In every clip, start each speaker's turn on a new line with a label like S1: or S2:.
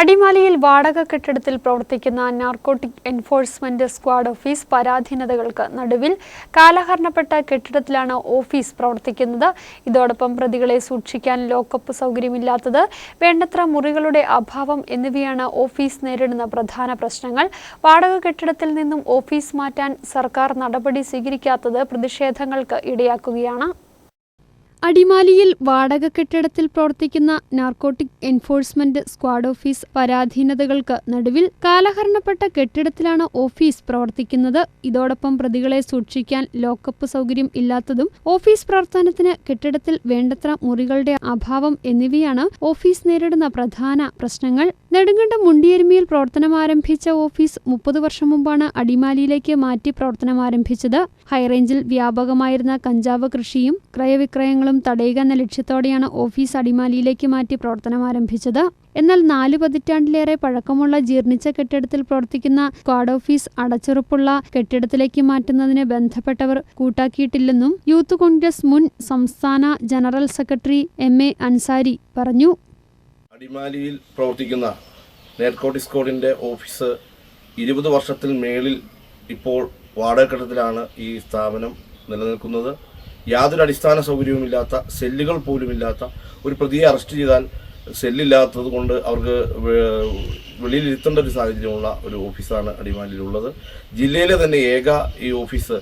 S1: അടിമാലിയിൽ വാടക കെട്ടിടത്തിൽ പ്രവർത്തിക്കുന്ന നാർക്കോട്ടിക് എൻഫോഴ്സ്മെന്റ് സ്ക്വാഡ് ഓഫീസ് പരാധീനതകൾക്ക് നടുവിൽ കാലഹരണപ്പെട്ട കെട്ടിടത്തിലാണ് ഓഫീസ് പ്രവർത്തിക്കുന്നത്. ഇതോടൊപ്പം പ്രതികളെ സൂക്ഷിക്കാൻ ലോക്കപ്പ് സൗകര്യമില്ലാത്തത് വേണ്ടത്ര മുറികളുടെ അഭാവം എന്നിവയാണ് ഓഫീസ് നേരിടുന്ന പ്രധാന പ്രശ്നങ്ങൾ. വാടക കെട്ടിടത്തിൽ നിന്നും ഓഫീസ് മാറ്റാൻ സർക്കാർ നടപടി സ്വീകരിക്കാത്തത് പ്രതിഷേധങ്ങൾക്ക് ഇടയാക്കുകയാണ്. അടിമാലിയിൽ വാടക കെട്ടിടത്തിൽ പ്രവർത്തിക്കുന്ന നാർക്കോട്ടിക് എൻഫോഴ്സ്മെന്റ് സ്ക്വാഡ് ഓഫീസ് പരാധീനതകൾക്ക് നടുവിൽ കാലഹരണപ്പെട്ട കെട്ടിടത്തിലാണ് ഓഫീസ് പ്രവർത്തിക്കുന്നത്. ഇതോടൊപ്പം പ്രതികളെ സൂക്ഷിക്കാൻ ലോക്കപ്പ് സൗകര്യം ഇല്ലാത്തതും ഓഫീസ് പ്രവർത്തനത്തിന് കെട്ടിടത്തിൽ വേണ്ടത്ര മുറികളുടെ അഭാവം എന്നിവയാണ് ഓഫീസ് നേരിടുന്ന പ്രധാന പ്രശ്നങ്ങൾ. നെടുങ്കണ്ടം മുണ്ടിയരുമിയിൽ പ്രവർത്തനം ആരംഭിച്ച ഓഫീസ് മുപ്പത് വർഷം മുമ്പാണ് അടിമാലിയിലേക്ക് മാറ്റി പ്രവർത്തനം ആരംഭിച്ചത്. ഹൈറേഞ്ചിൽ വ്യാപകമായിരുന്ന കഞ്ചാവ് കൃഷിയും ക്രയവിക്രയങ്ങളും തടയുക എന്ന ലക്ഷ്യത്തോടെയാണ് ഓഫീസ് അടിമാലിയിലേക്ക് മാറ്റി പ്രവർത്തനം ആരംഭിച്ചത്. എന്നാൽ നാല് പതിറ്റാണ്ടിലേറെ പഴക്കമുള്ള ജീർണിച്ച കെട്ടിടത്തിൽ പ്രവർത്തിക്കുന്ന സ്ക്വാഡ് ഓഫീസ് അടച്ചുറപ്പുള്ള കെട്ടിടത്തിലേക്ക് മാറ്റുന്നതിന് ബന്ധപ്പെട്ടവർ കൂട്ടാക്കിയിട്ടില്ലെന്നും യൂത്ത് കോൺഗ്രസ് മുൻ സംസ്ഥാന general secretary M A Ansari പറഞ്ഞു.
S2: അടിമാലിയിൽ പ്രവർത്തിക്കുന്ന നേർക്കോട്ടി സ്കോഡിന്റെ ഓഫീസ് ഇരുപത് വർഷത്തിൽ മേളിൽ ഇപ്പോൾ വാടക കെട്ടിടത്തിലാണ് ഈ സ്ഥാപനം നിലനിൽക്കുന്നത്. യാതൊരു അടിസ്ഥാന സൗകര്യവുമില്ലാത്ത സെല്ലുകൾ പോലുമില്ലാത്ത ഒരു പ്രതിയെ അറസ്റ്റ് ചെയ്താൽ സെല്ലില്ലാത്തത് കൊണ്ട് അവർക്ക് വെളിയിലിരുത്തേണ്ട ഒരു സാഹചര്യമുള്ള ഒരു ഓഫീസാണ് അടിമാലിയിലുള്ളത്. ജില്ലയിലെ തന്നെ ഏക ഈ ഓഫീസ്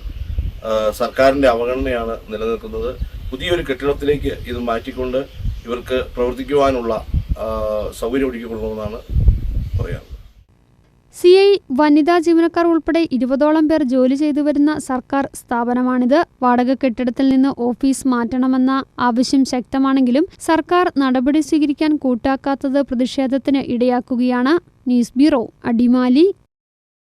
S2: സർക്കാരിന്റെ അവഗണനയാണ് നിലനിൽക്കുന്നത്. പുതിയൊരു കെട്ടിടത്തിലേക്ക് ഇത് മാറ്റിക്കൊണ്ട് ഇവർക്ക് പ്രവർത്തിക്കുവാനുള്ള സൗകര്യം ഒരുക്കി കൊടുക്കണമെന്നാണ് പറയാറുള്ളത്
S1: സി ഐ വനിതാ ജീവനക്കാർ ഉൾപ്പെടെ ഇരുപതോളം പേർ ജോലി ചെയ്തു വരുന്ന സർക്കാർ സ്ഥാപനമാണിത്. വാടക കെട്ടിടത്തിൽ നിന്ന് ഓഫീസ് മാറ്റണമെന്ന ആവശ്യം ശക്തമാണെങ്കിലും സർക്കാർ നടപടി സ്വീകരിക്കാൻ കൂട്ടാക്കാത്തത് പ്രതിഷേധത്തിന് ഇടയാക്കുകയാണ്. News bureau Adimali.